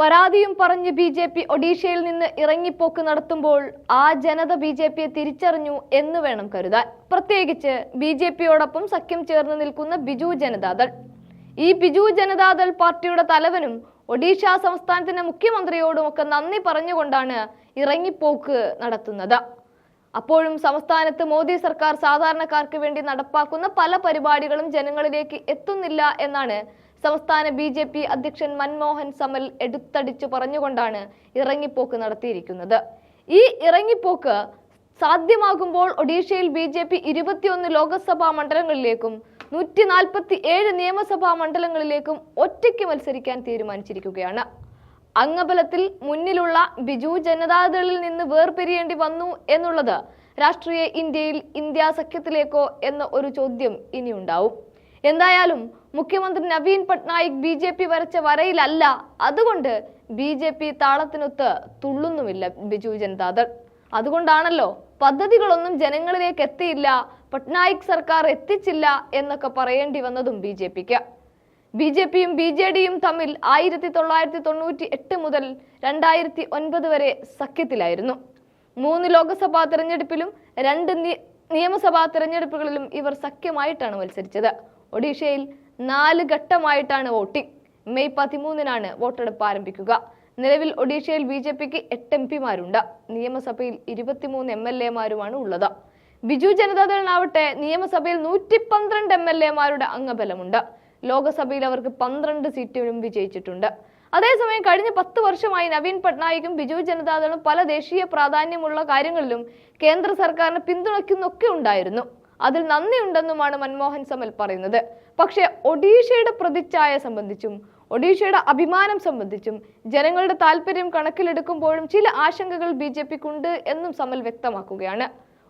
പരാതിയും പറഞ്ഞ് B J P ഒഡീഷയിൽ നിന്ന് ഇറങ്ങിപ്പോക്ക് നടത്തുമ്പോൾ ആ ജനത ബി ജെ പിയെ തിരിച്ചറിഞ്ഞു എന്ന് വേണം കരുതാൻ. പ്രത്യേകിച്ച് ബി ജെ പിയോടൊപ്പം സഖ്യം ചേർന്ന് നിൽക്കുന്ന ബിജു ജനതാദൾ. ഈ ബിജു ജനതാദൾ പാർട്ടിയുടെ തലവനും ഒഡീഷ സംസ്ഥാനത്തിന്റെ മുഖ്യമന്ത്രിയോടും ഒക്കെ നന്ദി പറഞ്ഞുകൊണ്ടാണ് ഇറങ്ങിപ്പോക്ക് നടത്തുന്നത്. അപ്പോഴും സംസ്ഥാനത്ത് മോദി സർക്കാർ സാധാരണക്കാർക്ക് വേണ്ടി നടപ്പാക്കുന്ന പല പരിപാടികളും ജനങ്ങളിലേക്ക് എത്തുന്നില്ല എന്നാണ് സംസ്ഥാന ബി ജെ പി അധ്യക്ഷൻ മൻമോഹൻ സമൽ എടുത്തടിച്ചു പറഞ്ഞുകൊണ്ടാണ് ഇറങ്ങിപ്പോക്ക് നടത്തിയിരിക്കുന്നത്. ഈ ഇറങ്ങിപ്പോക്ക് സാധ്യമാകുമ്പോൾ ഒഡീഷയിൽ ബി ജെ പി ഇരുപത്തിയൊന്ന് ലോക്സഭാ മണ്ഡലങ്ങളിലേക്കും നൂറ്റി നാൽപ്പത്തി ഏഴ് നിയമസഭാ മണ്ഡലങ്ങളിലേക്കും ഒറ്റയ്ക്ക് മത്സരിക്കാൻ തീരുമാനിച്ചിരിക്കുകയാണ്. അംഗബലത്തിൽ മുന്നിലുള്ള ബിജു ജനതാദളിൽ നിന്ന് വേർപിരിയേണ്ടി വന്നു എന്നുള്ളത് രാഷ്ട്രീയ ഇന്ത്യയിൽ ഇന്ത്യ സഖ്യത്തിലേക്കോ എന്ന ഒരു ചോദ്യം ഇനിയുണ്ടാവും. എന്തായാലും മുഖ്യമന്ത്രി Naveen Patnaik B J P വരച്ച വരയിലല്ല. അതുകൊണ്ട് ബി ജെ പി താളത്തിനൊത്ത് തുള്ളുന്നുമില്ല ബിജു ജനതാദൾ. അതുകൊണ്ടാണല്ലോ പദ്ധതികളൊന്നും ജനങ്ങളിലേക്ക് എത്തിയില്ല പട്നായിക് സർക്കാർ എത്തിച്ചില്ല എന്നൊക്കെ പറയേണ്ടി വന്നതും ബി ജെ പിക്ക്. ബി ജെ പിയും ബി ജെ ഡിയും തമ്മിൽ ആയിരത്തി തൊള്ളായിരത്തി തൊണ്ണൂറ്റി എട്ട് മുതൽ രണ്ടായിരത്തി ഒൻപത് വരെ സഖ്യത്തിലായിരുന്നു. മൂന്ന് ലോക്സഭാ തെരഞ്ഞെടുപ്പിലും രണ്ട് നിയമസഭാ തെരഞ്ഞെടുപ്പുകളിലും ഇവർ സഖ്യമായിട്ടാണ് മത്സരിച്ചത്. ഒഡീഷയിൽ നാല് ഘട്ടമായിട്ടാണ് വോട്ടിംഗ്. മെയ് പതിമൂന്നിനാണ് വോട്ടെടുപ്പ് ആരംഭിക്കുക. നിലവിൽ ഒഡീഷയിൽ ബി ജെ പിക്ക് എട്ട് എം പിമാരുണ്ട്. നിയമസഭയിൽ ഇരുപത്തിമൂന്ന് എം എൽ എമാരുമാണ് ഉള്ളത്. ബിജു ജനതാദളിനാവട്ടെ നിയമസഭയിൽ നൂറ്റി പന്ത്രണ്ട് എം എൽ എമാരുടെ അംഗബലമുണ്ട്. ലോക്സഭയിൽ അവർക്ക് പന്ത്രണ്ട് സീറ്റുകളും വിജയിച്ചിട്ടുണ്ട്. അതേസമയം കഴിഞ്ഞ പത്ത് വർഷമായി നവീൻ പട്നായിക്കും ബിജു ജനതാദളും പല ദേശീയ പ്രാധാന്യമുള്ള കാര്യങ്ങളിലും കേന്ദ്ര സർക്കാരിനെ പിന്തുണയ്ക്കുന്നൊക്കെ ഉണ്ടായിരുന്നു. അതിൽ നന്ദിയുണ്ടെന്നുമാണ് മൻമോഹൻ സമൽ പറയുന്നത്. പക്ഷേ ഒഡീഷയുടെ പ്രതിച്ഛായ സംബന്ധിച്ചും ഒഡീഷയുടെ അഭിമാനം സംബന്ധിച്ചും ജനങ്ങളുടെ താല്പര്യം കണക്കിലെടുക്കുമ്പോഴും ചില ആശങ്കകൾ ബി ജെ പിക്കുണ്ട് എന്നും സമൽ വ്യക്തമാക്കുകയാണ്.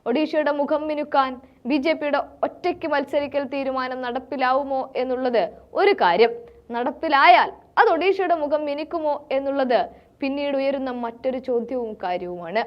ഒഡീഷയുടെ മുഖം മിനുക്കാൻ ബി ജെ പിയുടെ ഒറ്റയ്ക്ക് മത്സരിക്കൽ തീരുമാനം നടപ്പിലാവുമോ എന്നുള്ളത് ഒരു കാര്യം. നടപ്പിലായാൽ അത് ഒഡീഷയുടെ മുഖം മിനുക്കുമോ എന്നുള്ളത് പിന്നീട് ഉയരുന്ന മറ്റൊരു ചോദ്യവും കാര്യവുമാണ്.